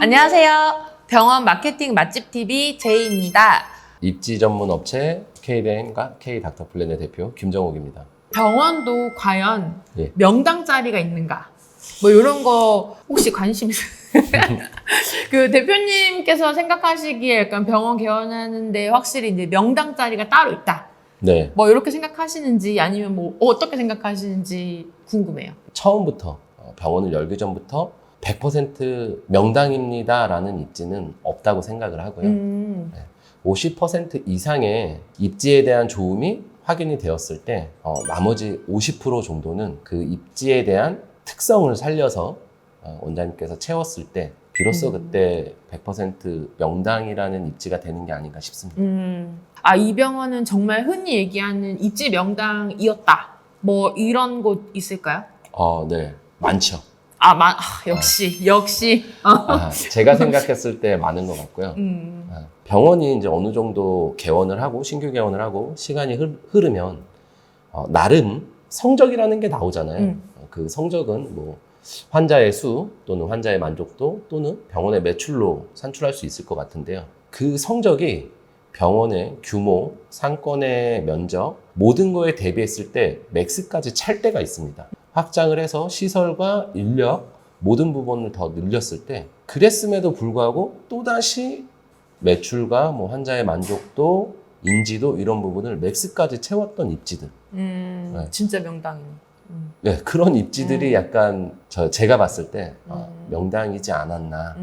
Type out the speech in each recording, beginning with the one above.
안녕하세요. 병원 마케팅 맛집 TV 제이입니다. 입지 전문 업체 K뱅과 K 닥터 플랜의 대표 김정욱입니다. 병원도 과연 예. 명당 자리가 있는가? 뭐 이런 거 혹시 관심 있... 그 대표님께서 생각하시기에 약간 병원 개원하는데 확실히 이제 명당 자리가 따로 있다. 네, 뭐 이렇게 생각하시는지 아니면 뭐 어떻게 생각하시는지 궁금해요. 처음부터 어, 병원을 열기 전부터 100% 명당입니다라는 입지는 없다고 생각을 하고요. 음. 50% 이상의 입지에 대한 좋음이 확인이 되었을 때 어, 나머지 50% 정도는 그 입지에 대한 특성을 살려서 어, 원장님께서 채웠을 때 비로소 음. 그때 100% 명당이라는 입지가 되는 게 아닌가 싶습니다. 음. 아, 이 병원은 정말 흔히 얘기하는 입지 명당이었다. 뭐 이런 곳 있을까요? 어, 네, 많죠. 아, 마, 아, 역시, 역시. 아, 제가 생각했을 때 많은 것 같고요. 음. 아, 병원이 이제 어느 정도 개원을 하고 신규 개원을 하고 시간이 흐, 흐르면 어, 나름 성적이라는 게 나오잖아요. 음. 어, 그 성적은 뭐 환자의 수 또는 환자의 만족도 또는 병원의 매출로 산출할 수 있을 것 같은데요. 그 성적이 병원의 규모, 상권의 면적 모든 거에 대비했을 때 맥스까지 찰 때가 있습니다. 확장을 해서 시설과 인력 모든 부분을 더 늘렸을 때 그랬음에도 불구하고 또다시 매출과 뭐 환자의 만족도, 인지도 이런 부분을 맥스까지 채웠던 입지들. 음, 네. 진짜 명당이네. 음. 네, 그런 입지들이 음. 약간 저 제가 봤을 때 어, 음. 명당이지 않았나.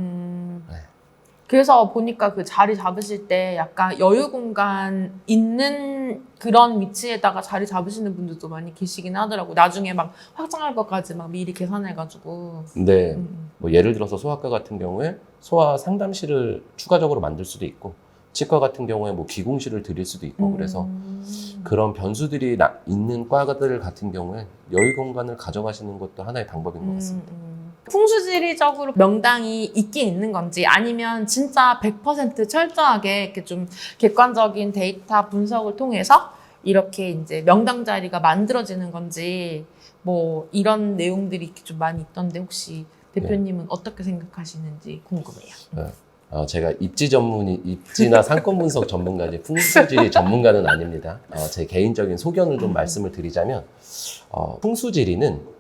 음. 네. 그래서 보니까 그 자리 잡으실 때 약간 여유 공간 있는 그런 위치에다가 자리 잡으시는 분들도 많이 계시긴 하더라고. 나중에 막 확장할 것까지 막 미리 계산해가지고. 근데 음. 뭐 예를 들어서 소아과 같은 경우에 소아 상담실을 추가적으로 만들 수도 있고 치과 같은 경우에 뭐 기공실을 드릴 수도 있고 그래서 음. 그런 변수들이 나- 있는 과들 같은 경우에 여유 공간을 가져가시는 것도 하나의 방법인 것 같습니다. 음, 음. 풍수지리적으로 명당이 있긴 있는 건지 아니면 진짜 100% 철저하게 이렇게 좀 객관적인 데이터 분석을 통해서 이렇게 이제 명당 자리가 만들어지는 건지 뭐 이런 내용들이 이렇게 좀 많이 있던데 혹시 대표님은 어떻게 생각하시는지 궁금해요. 어, 제가 입지 전문이 입지나 상권 분석 전문가지 풍수지리 전문가는 아닙니다. 어, 제 개인적인 소견을 좀 말씀을 드리자면 어, 풍수지리는 예,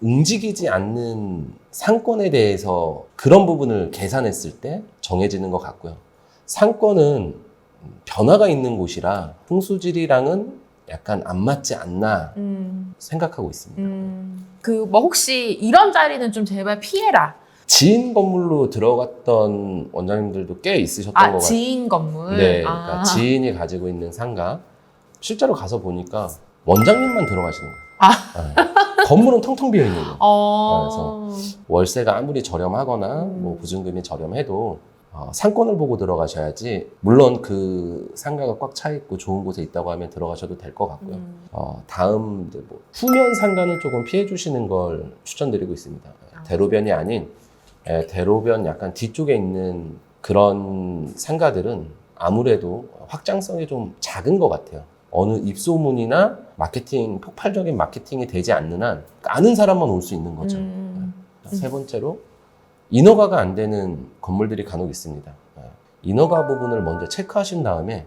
움직이지 않는 상권에 대해서 그런 부분을 계산했을 때 정해지는 것 같고요. 상권은 변화가 있는 곳이라 풍수지리랑은 약간 안 맞지 않나 음, 생각하고 있습니다. 음. 그뭐 혹시 이런 자리는 좀 제발 피해라. 지인 건물로 들어갔던 원장님들도 꽤 있으셨던 것아 같아요. 지인 건물. 네, 그러니까 아. 지인이 가지고 있는 상가 실제로 가서 보니까 원장님만 들어가시는 거예요. 네. 건물은 텅텅 비어 있는 거예요. 어. 월세가 아무리 저렴하거나 음. 뭐 보증금이 저렴해도 어, 상권을 보고 들어가셔야지. 물론 그 상가가 꽉 차 있고 좋은 곳에 있다고 하면 들어가셔도 될 것 같고요. 음. 어, 다음 이제 뭐 후면 상가는 조금 피해 주시는 걸 추천드리고 있습니다. 아. 대로변이 아닌 에, 대로변 약간 뒤쪽에 있는 그런 상가들은 아무래도 확장성이 좀 작은 것 같아요. 어느 입소문이나 마케팅 폭발적인 마케팅이 되지 않는 한 아는 사람만 올 수 있는 거죠. 음. 세 번째로 인허가가 안 되는 건물들이 간혹 있습니다. 예. 인허가 부분을 먼저 체크하신 다음에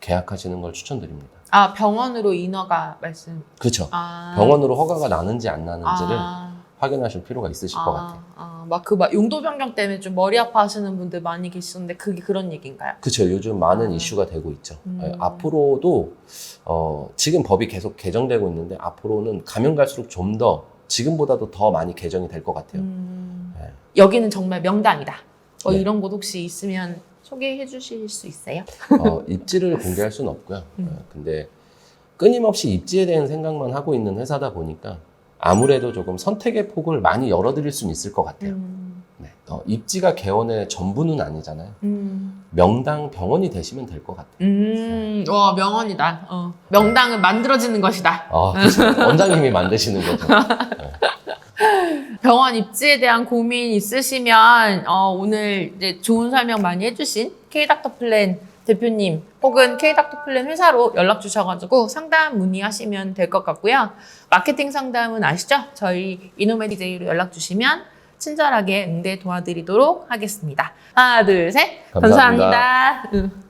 계약하시는 걸 추천드립니다. 아 병원으로 인허가 말씀. 그렇죠. 아. 병원으로 허가가 나는지 안 나는지를 아. 확인하실 필요가 있으실 것 같아요. 아, 막 그 막 용도 변경 때문에 좀 머리 아파하시는 분들 많이 계시던데 그게 그런 얘기인가요? 그렇죠. 요즘 많은 아. 이슈가 되고 있죠. 음. 예, 앞으로도 어, 지금 법이 계속 개정되고 있는데 앞으로는 가면 갈수록 좀 더 지금보다도 더 많이 개정이 될 것 같아요. 음. 네. 여기는 정말 명당이다. 뭐 네. 이런 곳 혹시 있으면 소개해 주실 수 있어요? 어, 입지를 공개할 수는 없고요. 음. 어, 근데 끊임없이 입지에 대한 생각만 하고 있는 회사다 보니까 아무래도 조금 선택의 폭을 많이 열어드릴 수는 있을 것 같아요. 음. 네. 어, 입지가 개원의 전부는 아니잖아요. 음. 명당 병원이 되시면 될 것 같아요. 음. 와 명언이다. 어. 명당은 만들어지는 것이다. 아, 그렇죠. 원장님이 만드시는 거죠. 병원 입지에 대한 고민 있으시면 어, 오늘 이제 좋은 설명 많이 해주신 K닥터 플랜 대표님 혹은 K닥터 플랜 회사로 연락 주셔가지고 상담 문의하시면 될 것 같고요. 마케팅 상담은 아시죠? 저희 이노메디제이로 연락 주시면 친절하게 응대 도와드리도록 하겠습니다. 하나, 둘, 셋. 감사합니다. 감사합니다. 응.